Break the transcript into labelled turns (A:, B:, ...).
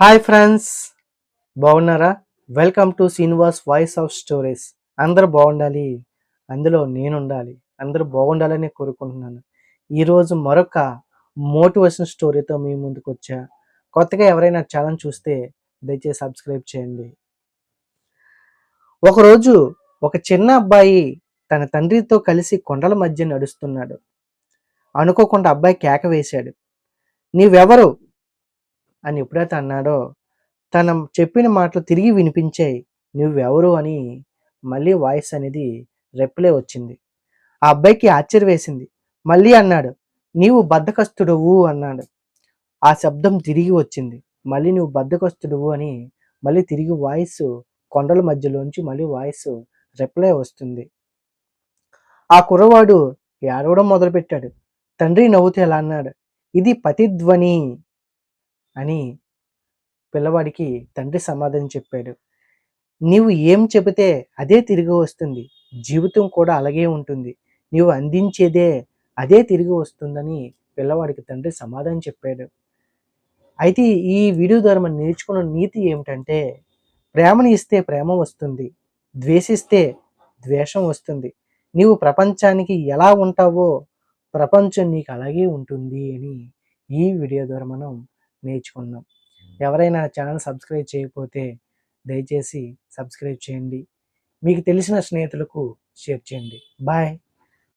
A: Hi friends బాగున్నారా? Welcome to Srinivas voice of stories అందరూ బాగుండాలి అందులో నేను ఉండాలి అందరూ బాగుండాలని కోరుకుంటున్నాను. ఈరోజు మరొక మోటివేషన్ స్టోరీతో మీ ముందుకు వచ్చా. కొత్తగా ఎవరైనా ఛానల్ చూస్తే దయచేసి సబ్స్క్రైబ్ చేయండి. ఒకరోజు ఒక చిన్న అబ్బాయి తన తండ్రితో కలిసి కొండల మధ్య నడుస్తున్నాడు. అనుకోకుండా అబ్బాయి కేక వేశాడు. నీవెవరు? అని ఎప్పుడైతే అన్నాడో తన చెప్పిన మాటలు తిరిగి వినిపించాయి నువ్వెవరు అని మళ్ళీ వాయిస్ అనేది రెప్లే వచ్చింది. ఆ అబ్బాయికి ఆశ్చర్య వేసింది. మళ్ళీ అన్నాడు నీవు బద్దకస్తుడువు అన్నాడు. ఆ శబ్దం తిరిగి వచ్చింది. మళ్ళీ నువ్వు బద్దకస్తుడువు అని మళ్ళీ తిరిగి వాయిస్ కొండల మధ్యలోంచి మళ్ళీ వాయిస్ రిప్లై వస్తుంది. ఆ కుర్రవాడు ఏడవడం మొదలుపెట్టాడు. తండ్రి నవ్వుతూ ఎలా అన్నాడు? ఇది పతిధ్వని అని పిల్లవాడికి తండ్రి సమాధానం చెప్పాడు. నీవు ఏం చెబితే అదే తిరిగి వస్తుంది. జీవితం కూడా అలాగే ఉంటుంది. నీవు అందించేదే అదే తిరిగి వస్తుందని పిల్లవాడికి తండ్రి సమాధానం చెప్పాడు. అయితే ఈ వీడియో ద్వారా మనం నేర్చుకున్న నీతి ఏమిటంటే ప్రేమను ఇస్తే ప్రేమ వస్తుంది. ద్వేషిస్తే ద్వేషం వస్తుంది. నీవు ప్రపంచానికి ఎలా ఉంటావో ప్రపంచం నీకు అలాగే ఉంటుంది అని ఈ వీడియో ద్వారా మనం నేర్చుకున్నాం ఎవరైనా ఛానల్ సబ్స్క్రైబ్ చేయకపోతే దయచేసి సబ్స్క్రైబ్ చేయండి. మీకు తెలిసిన స్నేహితులకు షేర్ చేయండి. బాయ్.